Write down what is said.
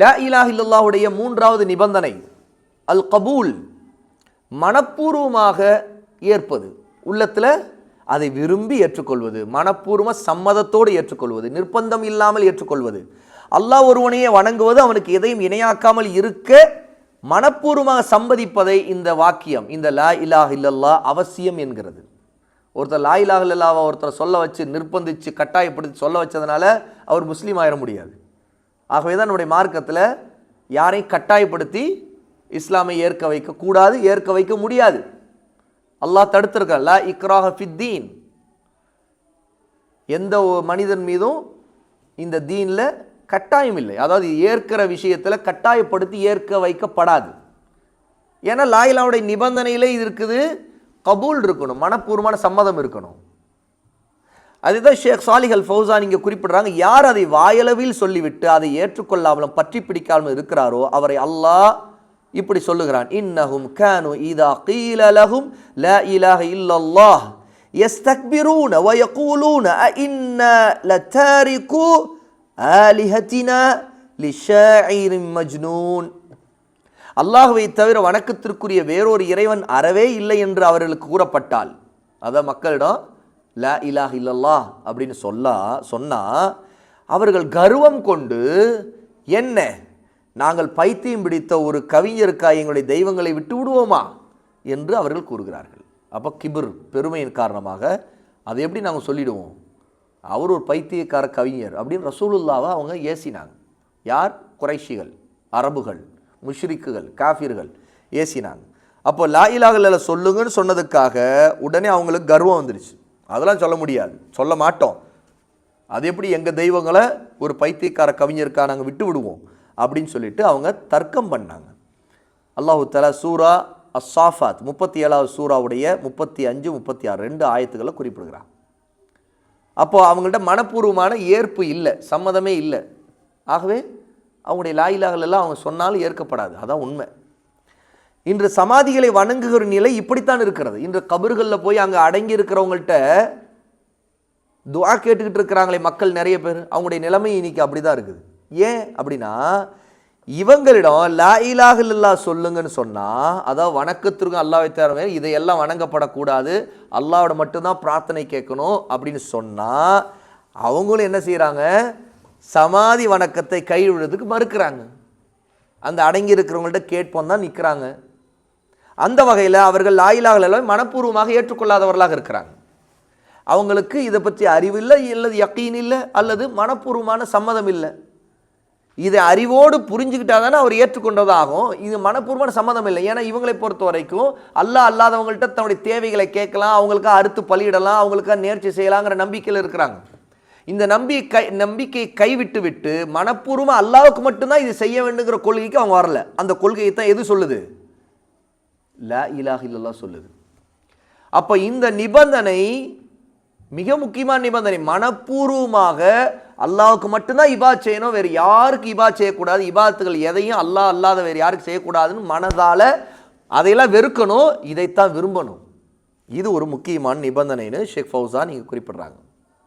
லா இலாஹ் இல்லல்லாவுடைய மூன்றாவது நிபந்தனை அல் கபூல் மனப்பூர்வமாக ஏற்பது. உள்ளத்தில் அதை விரும்பி ஏற்றுக்கொள்வது மனப்பூர்வ சம்மதத்தோடு ஏற்றுக்கொள்வது நிர்பந்தம் இல்லாமல் ஏற்றுக்கொள்வது. அல்லாஹ் ஒருவனையே வணங்குவது அவனுக்கு எதையும் இணையாக்காமல் இருக்க மனப்பூர்வமாக சம்மதிப்பதை இந்த வாக்கியம் இந்த லா இலாஹ் இல்லல்லா அவசியம் என்கிறது. ஒருத்தர் லா இலாஹ் இல்லல்லாவை ஒருத்தர் சொல்ல வச்சு நிர்பந்திச்சு கட்டாயப்படுத்தி சொல்ல வச்சதுனால அவர் முஸ்லீம் ஆயிட முடியாது. ஆகவே தான் நம்முடைய மார்க்கத்தில் யாரையும் கட்டாயப்படுத்தி இஸ்லாமை ஏற்க வைக்கக்கூடாது ஏற்க வைக்க முடியாது. அல்லாஹ் தடுத்திருக்க லா இக்ராஹ ஃபித்தீன் எந்த ஒரு மனிதன் மீதும் இந்த தீனில் கட்டாயம் இல்லை. அதாவது ஏற்கிற விஷயத்தில் கட்டாயப்படுத்தி ஏற்க வைக்கப்படாது. ஏன்னா லாயிலாவுடைய நிபந்தனையிலே இது இருக்குது கபூல் இருக்கணும் மனப்பூர்வமான சம்மதம் இருக்கணும். அதுதான் ஷேக் சாலிஹ் அல் ஃபௌசான் இங்கே குறிப்பிடுறாங்க யார் அதை வாயளவில் சொல்லிவிட்டு அதை ஏற்றுக்கொள்ளாமலும் பற்றி பிடிக்காமல் இருக்கிறாரோ அவரை அல்லாஹ் இப்படி சொல்லுகிறான் இன்னஹும் கானு இதா கீல லஹும் லா இலாஹ இல்லல்லாஹ் يستكبرون ويقولون أئنا لتاركو آلهتنا لشاعر مجنون அல்லாஹுவை தவிர வணக்கத்திற்குரிய வேறொரு இறைவன் அறவே இல்லை என்று அவர்களுக்கு கூறப்பட்டால் அதான் மக்களிடம் லா இலாஹ் இல்லல்லா அப்படின்னு சொல்ல சொன்னால் அவர்கள் கர்வம் கொண்டு என்ன? நாங்கள் பைத்தியம் பிடித்த ஒரு கவிஞருக்கா எங்களுடைய தெய்வங்களை விட்டு விடுவோமா? என்று அவர்கள் கூறுகிறார்கள். அப்போ கிபிர் பெருமையின் காரணமாக அதை எப்படி நாங்கள் சொல்லிடுவோம்? அவர் ஒரு பைத்தியக்கார கவிஞர் அப்படின்னு ரசூலுல்லாவை அவங்க ஏசினாங்க. யார்? குறைஷிகள் அரபுகள் முஷ்ரிக்குகள் காஃபிர்கள் ஏசினாங்க. அப்போ லா இலாஹ சொல்லுங்கன்னு சொன்னதுக்காக உடனே அவங்களுக்கு கர்வம் வந்துருச்சு. அதெல்லாம் சொல்ல முடியாது. சொல்ல மாட்டோம். அது எப்படி எங்கள் தெய்வங்களை ஒரு பைத்தியக்கார கவிஞருக்கா நாங்கள் விட்டு விடுவோம்? அப்படின்னு சொல்லிட்டு அவங்க தர்க்கம் பண்ணாங்க. அல்லாஹு தலா சூரா அசாஃபாத் முப்பத்தி ஏழாவது சூறாவுடைய முப்பத்தி அஞ்சு முப்பத்தி ஆறு ரெண்டு ஆயத்துக்களை குறிப்பிடுகிறான். அப்போ அவங்கள்ட்ட மனப்பூர்வமான ஏற்பு இல்லை சம்மதமே இல்லை. ஆகவே அவங்களுடைய லாயிலாகள் அவங்க சொன்னாலும் ஏற்கப்படாது. அதான் உண்மை. இன்று சமாதிகளை வணங்குகிற நிலை இப்படித்தான் இருக்கிறது. இன்று கபர்களில் போய் அங்கே அடங்கி இருக்கிறவங்கள்ட்ட துவா கேட்டுக்கிட்டு இருக்கிறாங்களே மக்கள் நிறைய பேர். அவங்களுடைய நிலைமை இன்னைக்கு அப்படி தான் இருக்குது. ஏன் அப்படின்னா இவங்களிடம் லா இலாஹ சொல்லுங்கன்னு சொன்னால் அதாவது வணக்கத்திற்கும் அல்லாஹ்வை தவிர இதையெல்லாம் வணங்கப்படக்கூடாது. அல்லாவோட மட்டும்தான் பிரார்த்தனை கேட்கணும் அப்படின்னு சொன்னால் அவங்களும் என்ன செய்கிறாங்க சமாதி வணக்கத்தை கைவிடுறதுக்கு மறுக்கிறாங்க. அந்த அடங்கி இருக்கிறவங்கள்ட்ட கேட்போம் தான் நிற்கிறாங்க அந்த வகையில் அவர்கள் லாயிலாக மனப்பூர்வமாக ஏற்றுக்கொள்ளாதவர்களாக இருக்கிறாங்க. அவங்களுக்கு இதை பற்றி அறிவில்லை அல்லது யக்கீன் இல்லை அல்லது மனப்பூர்வமான சம்மதம் இல்லை. இதை அறிவோடு புரிஞ்சுக்கிட்டா தானே அவர் ஏற்றுக்கொண்டதாகும். இது மனப்பூர்வமான சம்மதம் இல்லை. ஏன்னா இவங்களை பொறுத்த வரைக்கும் அல்லாஹ் அல்லாதவங்கள்ட்ட தன்னுடைய தேவைகளை கேட்கலாம் அவங்களுக்காக அறுத்து பலியிடலாம் அவங்களுக்கா நேர்ச்சி செய்யலாங்கிற நம்பிக்கையில் இருக்கிறாங்க. இந்த நம்பிக்கை நம்பிக்கையை கைவிட்டு விட்டு மனப்பூர்வமாக அல்லாவுக்கு மட்டும்தான் இது செய்ய வேண்டுங்கிற கொள்கைக்கு அவங்க வரல. அந்த கொள்கையை தான் எது சொல்லுது? லா இலாஹ இல்லல்லாஹ் சொல்லுது. அப்போ இந்த நிபந்தனை மிக முக்கியமான நிபந்தனை மனப்பூர்வமாக அல்லாவுக்கு மட்டும்தான் இபா செய்யணும் வேறு யாருக்கு இபா செய்யக்கூடாது இபாத்துகள் எதையும் அல்லாஹ் அல்லாத வேறு யாருக்கு செய்யக்கூடாதுன்னு மனதால் அதையெல்லாம் வெறுக்கணும் இதைத்தான் விரும்பணும். இது ஒரு முக்கியமான நிபந்தனைன்னு ஷேக் ஃபௌசான் இங்கே குறிப்பிடுறாங்க.